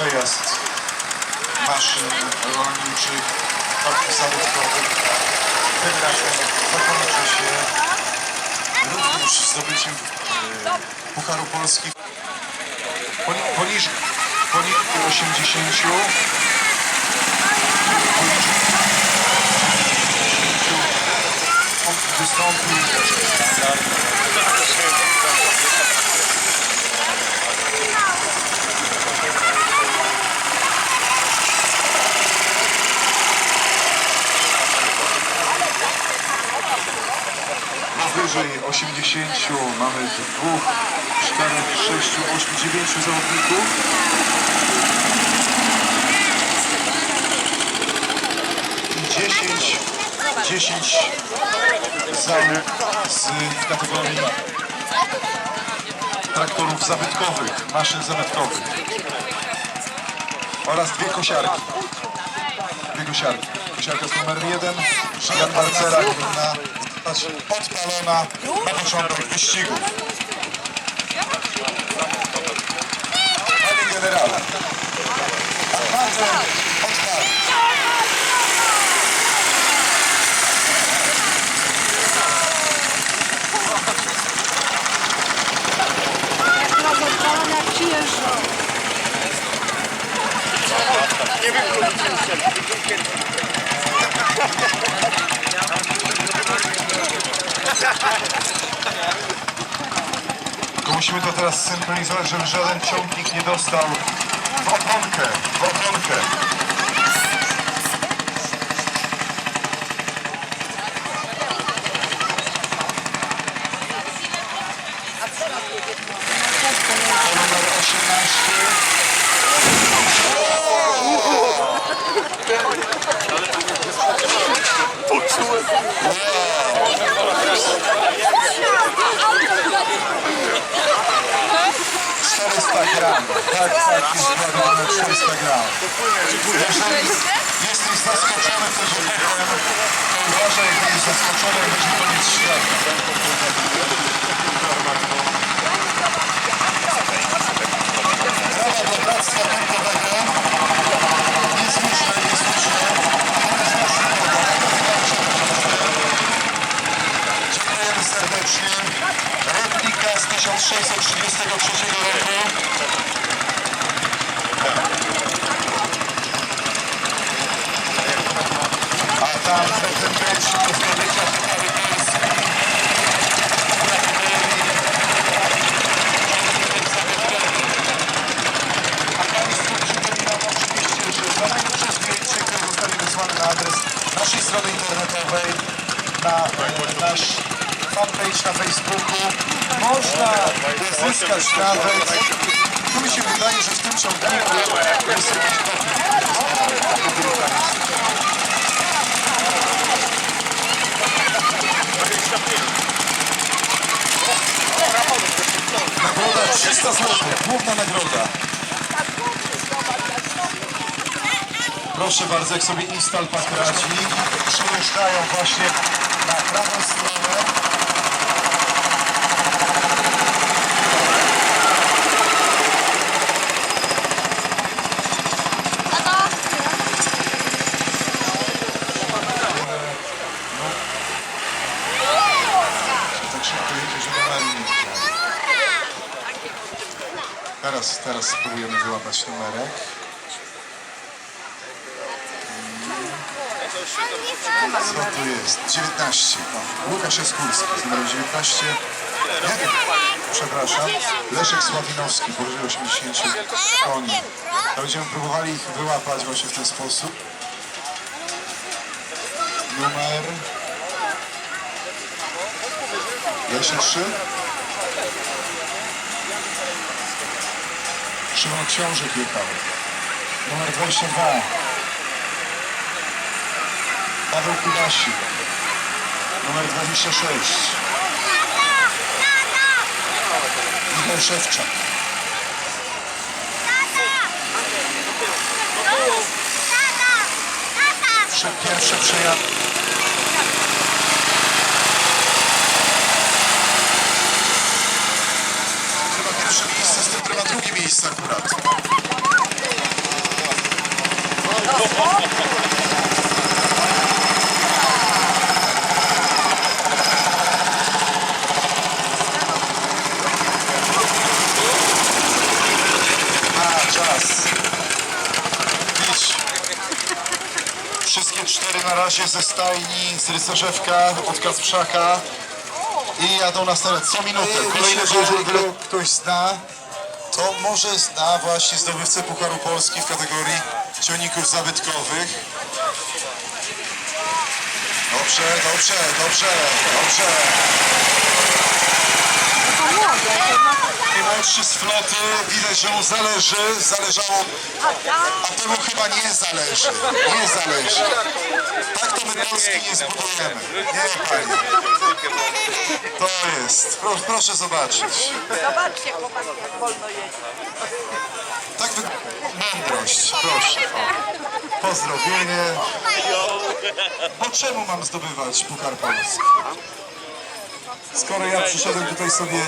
przejazd maszyn rolniczych, parków zabytkowych. Tym razem zakończy się również zdobyciem e, Pucharu Polski poni, poniżej, poniżej 80 poniżej 80 wystąpił Powyżej 80 mamy dwóch, czterech, sześciu, ośmiu, dziewięciu zawodników. I 10, 10 załóg z kategorii traktorów zabytkowych, maszyn zabytkowych. Oraz dwie kosiarki. Dwie kosiarki. Kosiarka z numer jeden, Jan Barcera powinna podpalona na początek wyścigu. Panie generale, odpalić. Teraz odpalam jak przyjeżdża. Tylko musimy to teraz synchronizować, żeby żaden ciągnik nie dostał w oponkę, w oponkę. 18. Czterysta gram. Tak, tak, jest zgadane 400 gram. Jeżeli jesteś zaskoczony tym wybuchem, to uważaj, jak będziesz zaskoczony, będzie koniec świata. Brawa dla Bractwa Bankowego. Niezwykle, niezwykle. To jest nasz Dziękujemy serdecznie. Replika z 1633 roku. Pretendenci do zdobycia Pucharu Polski. A Państwu przypominam oczywiście, że za które zostanie wysłane można zyskać nawet, tu mi się wydaje, że w tym ciągniku jest jakiś Nagroda 300 zł, główna nagroda. Proszę bardzo, jak sobie instal pak radzi, przejeżdżają właśnie na prawą stronę. Tak szybko jedzie, żeby numeru nie widzieli. Teraz, spróbujemy wyłapać numerek. Co tu jest? 19. O, Łukasz Jaskólski z numerem 19. Nie, przepraszam. Leszek Sławinowski powyżej 80 koni. To będziemy próbowali ich wyłapać właśnie w ten sposób. Numer 23. Szymon Książek jechał. Numer 22. Paweł Kudasik. Numer 26. Michał Szewczak. Pierwsze przejazdy. jest akurat. A, czas. Idź. Wszystkie cztery na razie ze stajni, z Rycerzewka, od Kacprzaka i jadą na stare co minutę. Kolejne, że jeżeli ktoś zna, to może zna właśnie zdobywcę Pucharu Polski w kategorii ciągników zabytkowych. Dobrze, dobrze, dobrze, dobrze. Najmłodszy z floty, widać, że mu zależy, zależało, a temu chyba nie zależy, nie zależy. Tak to my Polski nie zbudujemy. Nie, panie. To jest, Pro, proszę zobaczyć. Zobaczcie jak wolno jedzie. Tak wy... Mądrość, proszę. O. Pozdrowienie. Bo czemu mam zdobywać Puchar Polski? Skoro ja przyszedłem tutaj sobie.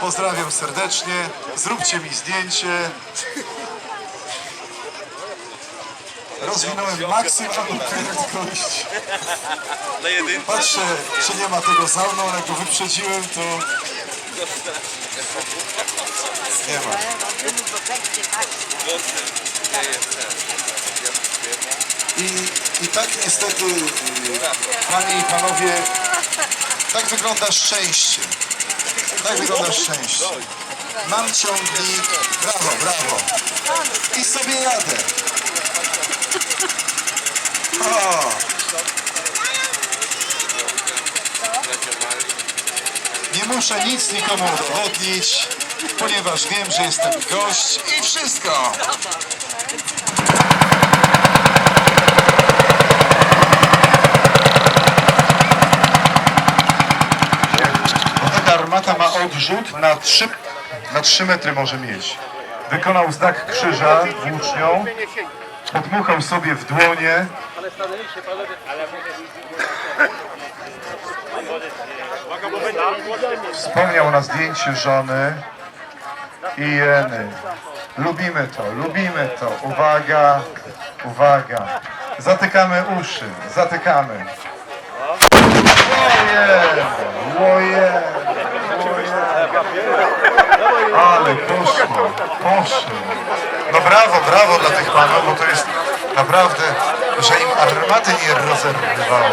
Pozdrawiam serdecznie. Zróbcie mi zdjęcie. Rozwinąłem maksymalną prędkość. Patrzę, czy nie ma tego za mną, ale jak go wyprzedziłem, to nie ma. I, I tak niestety, panie i panowie, tak wygląda szczęście. Tak wygląda szczęście. Mam ciągnik, brawo, brawo. I sobie jadę. O. Nie muszę nic nikomu udowodnić, ponieważ wiem, że jestem gość i wszystko. Bo taka armata ma odrzut na 3, na 3 metry może mieć. Wykonał znak krzyża włócznią, podmuchał sobie w dłonie. Wspomniał na zdjęciu żony i jeny. Lubimy to, lubimy to. Uwaga, uwaga. Zatykamy uszy, zatykamy. Ojej, ojej. Ale poszło, poszło. No brawo, brawo dla tych panów, bo to jest naprawdę, że im armaty nie rozerwało.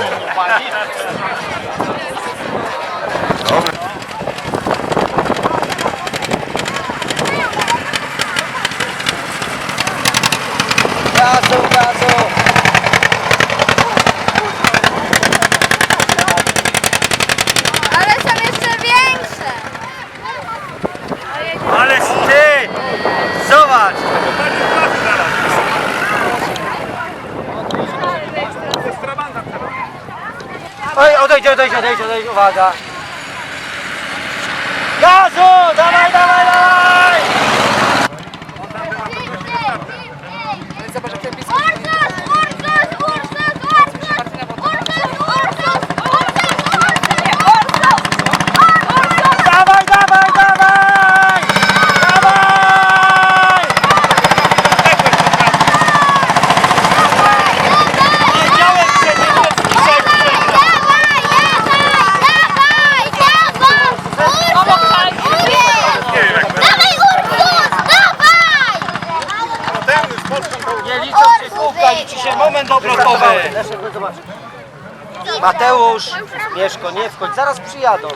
Uwaga! Gazu! Dawaj, dawaj, dawaj! Się moment obrotowy. Mateusz, Mieszko, nie wchodź, zaraz przyjadą.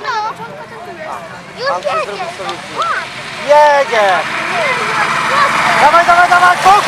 Mam ci zrobić sobie Jedzie! Dawaj, dawaj, dawaj,